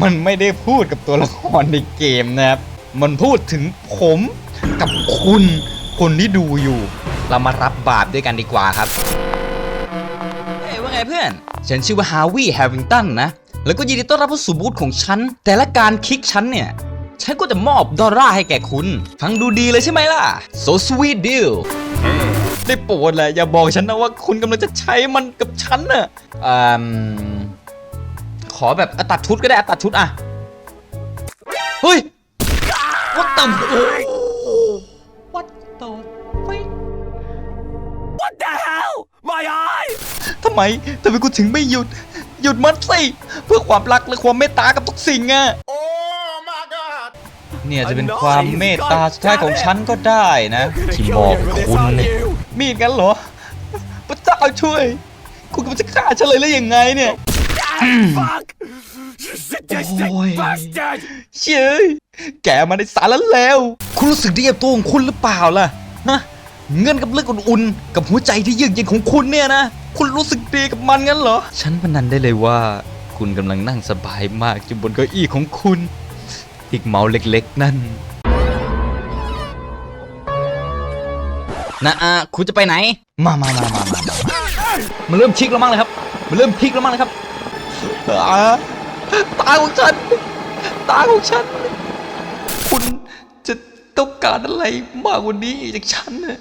มันไม่ได้พูดกับตัวละครในเกมนะครับ มันพูดถึงผมกับคุณคนที่ดูอยู่ เรามารับบาปด้วยกันดีกว่าครับ เฮ้ยว่าไงเพื่อน ฉันชื่อว่าฮาวิแฮวิงตันนะ แล้วก็ยินดีต้อนรับเข้าสู่บูธของฉัน แต่ละการคลิกฉันเนี่ย ฉันก็จะมอบดอลลาร์ให้แก่คุณ ฟังดูดีเลยใช่ไหมล่ะ so sweet deal ได้โปรดแหละอย่าบอกฉันนะว่าคุณกำลังจะใช้มันกับฉันน่ะอืมข อแบบอะตัดชุดก็ได้อะตัดชุดอะ เฮ้ย what the what the fuck What the hell? My eye! ทำไมทำไมกูถึงไม่หยุด หยุดมันสิเพื่อความรักและความเมตตากับทุกสิ่งอะ Oh my god! เนี่ยจะเป็นความเมตตาสุดท้ายของฉันก็ได้นะที่มอบให้คุณเนี่ยมีดกันเหรอพระเจ้าช่วย คุณกำลังจะฆ่าฉันเลยหรือยังไงเนี่ย Fuck! You sadistic Oi. bastard! เชยแกมาในสารแล้ว คุณรู้สึกดีกับตัวของคุณหรือเปล่าล่ะนะเงินกับเลือดอุ่นๆกับหัวใจที่เยือกเย็นของคุณเนี่ยนะ คุณรู้สึกดีกับมันงั้นเหรอ ฉันพนันได้เลยว่า คุณกำลังนั่งสบายมากอยู่บนเก้าอี้ของคุณ อีกเมาส์เล็กๆ นั่น นะอะคุณจะไปไหน มามามามามามามันเริ่มชิกแล้วมั้งเลยครับ มันเริ่มพลิกแล้วมั้งเลยครับอ่า ตาของฉัน ตาของฉัน คุณจะต้องการอะไรมากกว่านี้จากฉันนะ